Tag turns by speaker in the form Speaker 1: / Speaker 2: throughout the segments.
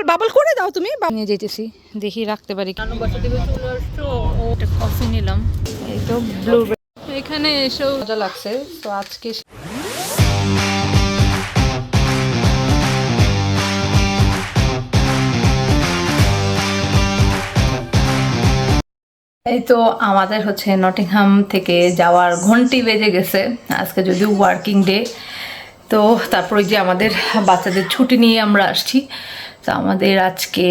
Speaker 1: Bubble bubble করে দাও তুমি। নিয়ে যেতেছি দেখি রাখতে পারি কফি নিলাম। এই তো ব্লু এখানে এসেও মজা লাগছে তো আজকে এই তো আমাদের হচ্ছে নটিংহাম থেকে যাওয়ার ঘন্টি বেজে গেছে। আজকে যদিও ওয়ার্কিং ডে তো তারপর ওই যে আমাদের বাচ্চাদের ছুটি নিয়ে আমরা আসছি। তো আমাদের আজকে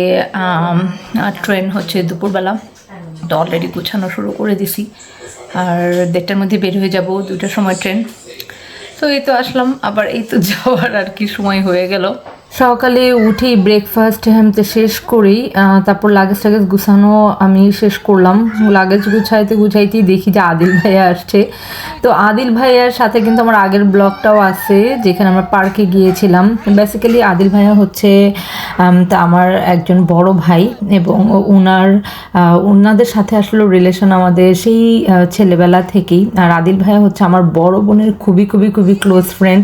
Speaker 1: ট্রেন হচ্ছে দুপুরবেলা। তো অলরেডি গুছানো শুরু করে দিছি। আর দেড়টার মধ্যে বের হয়ে যাব দুটার সময় ট্রেন তো এই তো আসলাম, আবার এই তো যাওয়ার আর কি সময় হয়ে গেল। সকালে উঠেই ব্রেকফাস্ট হ্যামতে শেষ করি তারপর লাগেজ টাগেজ গুছানো আমি শেষ করলাম। লাগেজ গুছাইতে গুছাইতেই দেখি যে আদিল ভাইয়া আসছে। তো আদিল ভাইয়ার সাথে কিন্তু আমার আগের ব্লগটাও আছে, যেখানে আমরা পার্কে গিয়েছিলাম। বেসিক্যালি আদিল ভাইয়া হচ্ছে তা আমার একজন বড় ভাই এবং ওনার ওনাদের সাথে আসলে রিলেশন আমাদের সেই ছেলেবেলা থেকেই। আর আদিল ভাইয়া হচ্ছে আমার বড় বোনের খুবই খুবই খুবই ক্লোজ ফ্রেন্ড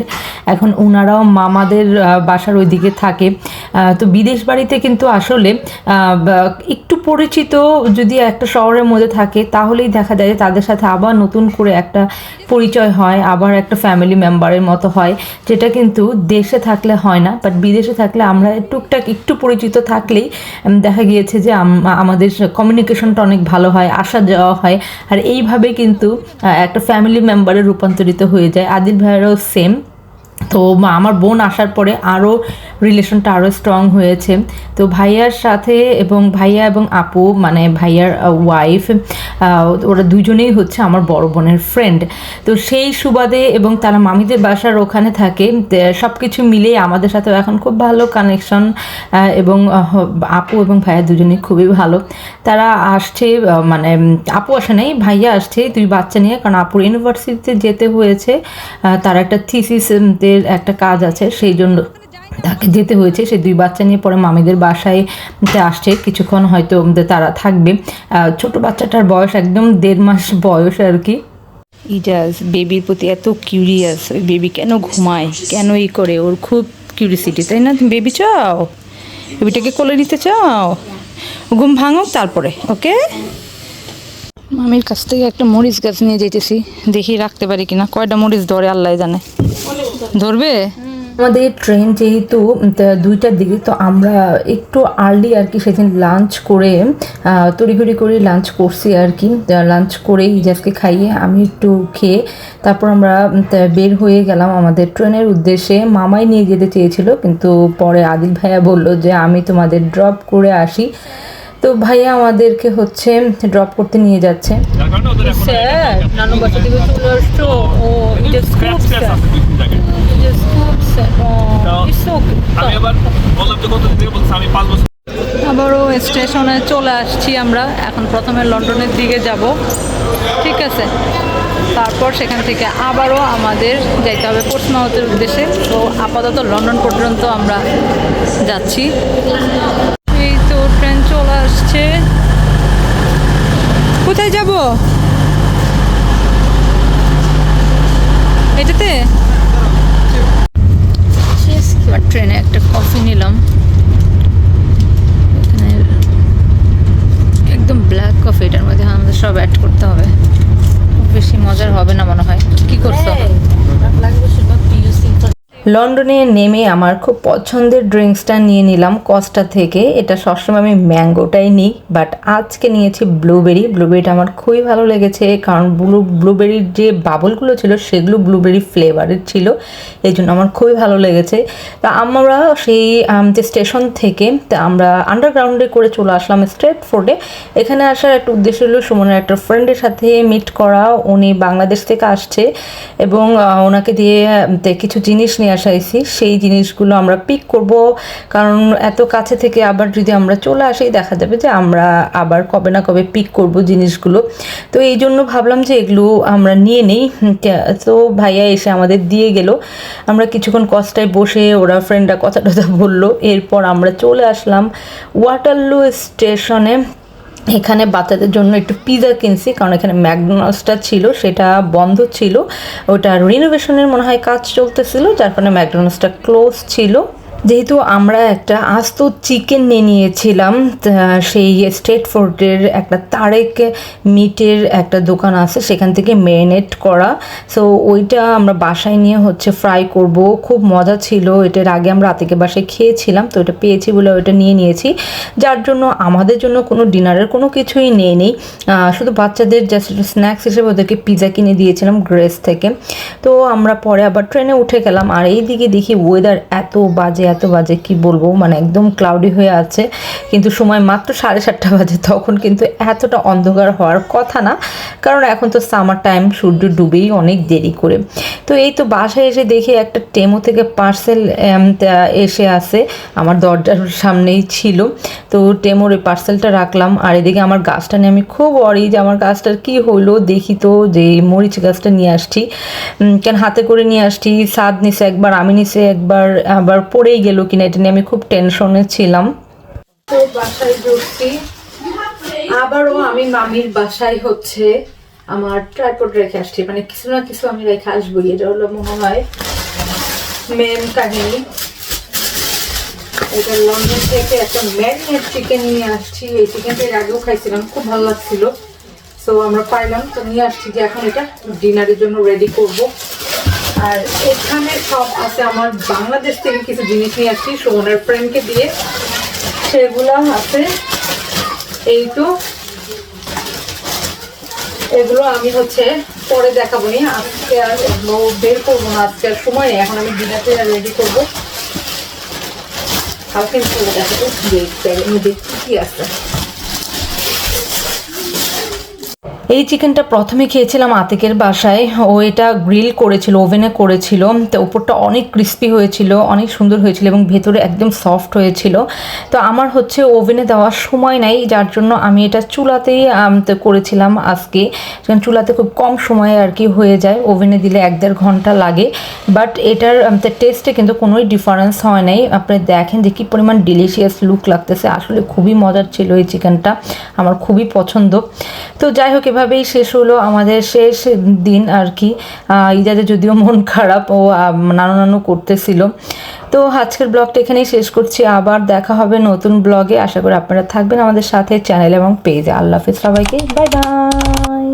Speaker 1: এখন ওনারাও মামাদের বাসার বাসার ওইদিকে থাকে। তো বিদেশ বাড়িতে কিন্তু আসলে একটু পরিচিত যদি একটা শহরের মধ্যে থাকে, তাহলেই দেখা যায় যে তাদের সাথে আবার নতুন করে একটা পরিচয় হয়, আবার একটা ফ্যামিলি মেম্বারের মতো হয়, যেটা কিন্তু দেশে থাকলে হয় না বাট বিদেশে থাকলে আমরা টুকটাক একটু পরিচিত থাকলেই দেখা গিয়েছে যে আম- আমাদের কমিউনিকেশনটা অনেক ভালো হয়, আসা যাওয়া হয়, আর এইভাবে কিন্তু একটা ফ্যামিলি মেম্বারে রূপান্তরিত হয়ে যায়। আদিল ভাইয়েরও সেম তো আমার বোন আসার পরে আরও রিলেশনটা আরও স্ট্রং হয়েছে। তো ভাইয়ার সাথে এবং ভাইয়া এবং আপু মানে ভাইয়ার ওয়াইফ ওরা দুজনেই হচ্ছে আমার বড় বোনের ফ্রেন্ড তো সেই সুবাদে এবং তারা মামিদের বাসার ওখানে থাকে সব কিছু মিলেই আমাদের সাথেও এখন খুব ভালো কানেকশন এবং আপু এবং ভাইয়া দুজনেই খুবই ভালো। তারা আসছে মানে আপু আসে নাই, ভাইয়া আসছে, দুই বাচ্চা নিয়ে, কারণ আপুর ইউনিভার্সিটিতে যেতে হয়েছে। তারা একটা থিসিস দের একটা কাজ আছে, সেই জন্য তাকে যেতে হয়েছে। সে দুই বাচ্চা নিয়ে পরে মামিদের বাসায় আসছে। কিছুক্ষণ হয়তো তারা থাকবে। ছোট বাচ্চাটার বয়স একদম দেড় মাস বয়স আর কি। ইজাজ, বেবির প্রতি এত কিউরিয়াস ওই বেবি কেন ঘুমায়? কেন ই করে? ওর খুব কিউরিসিটি তাই না? তুমি বেবি চাও? বেবিটাকে কোলে নিতে চাও? ঘুম ভাঙো তারপরে, ওকে? মামির কাছ থেকে একটা মরিচ গাছ নিয়ে যেতেছি। দেখি রাখতে পারি কিনা। কয়টা মরিচ ধরে আল্লাহ জানে। ধরবে? আমাদের ট্রেন যেহেতু দুইটার দিকে তো আমরা একটু আর্লি আর কি সেদিন লাঞ্চ করে তড়িঘড়ি করে লাঞ্চ করছি আর কি। লাঞ্চ করে ইজাজকে খাইয়ে আমি একটু খেয়ে তারপর আমরা বের হয়ে গেলাম আমাদের ট্রেনের উদ্দেশ্যে। মামাই নিয়ে যেতে চেয়েছিল কিন্তু পরে আদিল ভাইয়া বলল যে আমি তোমাদের ড্রপ করে আসি। তো ভাইয়া আমাদেরকে হচ্ছে ড্রপ করতে নিয়ে যাচ্ছে। স্যার নানু বাসা থেকে চলে আসছো ও এটা
Speaker 2: স্ক্র্যাচ জায়গায়। আমি আবার বললাম যে কত থেকে বলছে আমি পাঁচ বছর
Speaker 1: আবারও স্টেশনে চলে আসছি আমরা। এখন প্রথমে লন্ডনের দিকে যাব। ঠিক আছে? তারপর সেখান থেকে আবারও আমাদের যাইতে হবে পোর্টসমাউথের উদ্দেশ্যে। তো আপাতত লন্ডন পর্যন্ত আমরা যাচ্ছি। এই তো ট্রেন চলে আসছে। কোথায় যাব? এটাতে? ট্রেনে একটা কফি নিলাম। এখানে একদম ব্ল্যাক কফি এটার মধ্যে আমাদের সব অ্যাড করতে হবে। খুব বেশি মজার হবে না মনে হয়। কি করছ? লন্ডনে নেমে আমার খুব পছন্দের ড্রিঙ্কসটা নিয়ে নিলাম কস্টা থেকে। এটা সবসময় আমি ম্যাঙ্গোটাই নিই, বাট আজকে নিয়েছি ব্লুবেরি। ব্লুবেরিটা আমার খুবই ভালো লেগেছে, কারণ ব্লু ব্লুবেরির যে বাবলগুলো ছিল সেগুলো ব্লুবেরি ফ্লেভারের ছিল, এই জন্য আমার খুবই ভালো লেগেছে। তা আমরা সেই যে স্টেশন থেকে, তা আমরা আন্ডারগ্রাউন্ডে করে চলে আসলাম স্ট্রেট ফোর্ডে এখানে আসার একটা উদ্দেশ্য হলো সুমনের একটা ফ্রেন্ডের সাথে মিট করা। উনি বাংলাদেশ থেকে আসছে এবং ওনাকে দিয়ে কিছু জিনিস নিয়ে আসাইছি, সেই জিনিসগুলো আমরা পিক করব। কারণ এত কাছে থেকে আবার যদি আমরা চলে আসি, দেখা যাবে যে আমরা আবার কবে না কবে পিক করব জিনিসগুলো। তো এই জন্য ভাবলাম যে এগুলো আমরা নিয়ে নেই। তো ভাইয়া এসে আমাদের দিয়ে গেল। আমরা কিছুক্ষণ কষ্টায় বসে ওরা ফ্রেন্ডরা কথা টথা বলল। এরপর আমরা চলে আসলাম ওয়াটারলু স্টেশনে এখানে বাচ্চাদের জন্য একটু পিজা কিনছি, কারণ এখানে ম্যাকডোনাল্ডসটা ছিল, সেটা বন্ধ ছিল। ওটা রিনোভেশনের মনে হয় কাজ চলতেছিল, যার কারণে ম্যাকডোনাল্ডসটা ক্লোজ ছিল। যেহেতু আমরা একটা আস্ত চিকেন নিয়ে নিয়েছিলাম সেই স্টেট ফুডের একটা তারেক মিটের একটা দোকান আছে, সেখান থেকে ম্যারিনেট করা। সো ওইটা আমরা বাসায় নিয়ে হচ্ছে ফ্রাই করব। খুব মজা ছিল এটার আগে আমরা আতিকে বাসায় খেয়েছিলাম, তো এটা পেয়েছি বলে ওইটা নিয়ে নিয়েছি। যার জন্য আমাদের জন্য কোনো ডিনারের কোনো কিছুই নেই নেই। শুধু বাচ্চাদের জাস্ট স্ন্যাক্স হিসেবে ওদেরকে পিৎজা কিনে দিয়েছিলাম গ্রেস থেকে। তো আমরা পরে আবার ট্রেনে উঠে গেলাম, আর এই দিকে দেখি ওয়েদার এত বাজে এত বাজে কি বলব? মানে একদম ক্লাউডি হয়ে আছে। কিন্তু সময় মাত্র সাড়ে সাতটা বাজে, তখন কিন্তু এতটা অন্ধকার হওয়ার কথা না। কারণ এখন তো সামার টাইম সূর্য ডুবেই অনেক দেরি করে। তো এই তো বাসায় এসে দেখি একটা টেমো থেকে পার্সেল এসে আসে আমার দরজার সামনেই ছিল। তো টেমোর ওই পার্সেলটা রাখলাম। আর এদিকে আমার গাছটা নিয়ে আমি খুব অরি যে আমার গাছটার কি হলো দেখি তো যে মরিচ গাছটা নিয়ে আসছি। কেন হাতে করে নিয়ে আসছি? সাদ নিছে একবার, আমি নিছে একবার, আবার পড়েই গেল কিনা এটা নিয়ে আমি খুব টেনশনে ছিলাম। তো বাসায় আবারও আমি মামির বাসায় হচ্ছে আমার ট্রাইপড রেখে আসছি। মানে কিছু না কিছু আমি রেখে আসব এটা হলো মনে হয় মেন কাহিনী। এটা লন্ডন থেকে একটা ম্যারিনেট চিকেন নিয়ে আসছি। এই চিকেনটা এর আগেও খাইছিলাম। খুব ভালো লাগছিল। সো আমরা পাইলাম। তো নিয়ে আসছি যে এখন এটা ডিনারের জন্য রেডি করব। আর এখানে সব আছে আমার বাংলাদেশ থেকে কিছু জিনিস নিয়ে আসছি, সোমনের ফ্রেন্ডকে দিয়ে। সেগুলো আছে। এই তো। এগুলো আমি হচ্ছে পরে দেখাবো নি। আজকে আর এগুলো বের করব না, আজকে আর সময় নেই। এখন আমি ডিনারটা রেডি করব। কালকে দেখাবো কি কি আছে? এই চিকেনটা প্রথমে খেয়েছিলাম আতিকের বাসায়। ও এটা গ্রিল করেছিল, ওভেনে করেছিল। তো উপরটা অনেক ক্রিস্পি হয়েছিল, অনেক সুন্দর হয়েছিল এবং ভেতরে একদম সফট হয়েছিল। তো আমার হচ্ছে ওভেনে দেওয়ার সময় নাই, যার জন্য আমি এটা চুলাতেই করেছিলাম আজকে। কারণ চুলাতে খুব কম সময়ে আর কি হয়ে যায়, ওভেনে দিলে এক দেড় ঘণ্টা লাগে। বাট এটার টেস্টে কিন্তু কোনোই ডিফারেন্স হয় নাই। আপনি দেখেন যে কী পরিমাণ ডিলিশিয়াস লুক লাগতেছে। আসলে খুবই মজার ছিল এই চিকেনটা, আমার খুবই পছন্দ। তো যাই হোক এভাবেই শেষ হলো আমাদের শেষ দিন আর কি। ইজাজে যদিও মন খারাপ, ও নানু নানু করতেছিল। তো আজকের ব্লগটা এখানেই শেষ করছি। আবার দেখা হবে নতুন ব্লগে। আশা করি আপনারা থাকবেন আমাদের সাথে চ্যানেল এবং পেজে। আল্লাহ হাফিজ সবাইকে। Bye bye.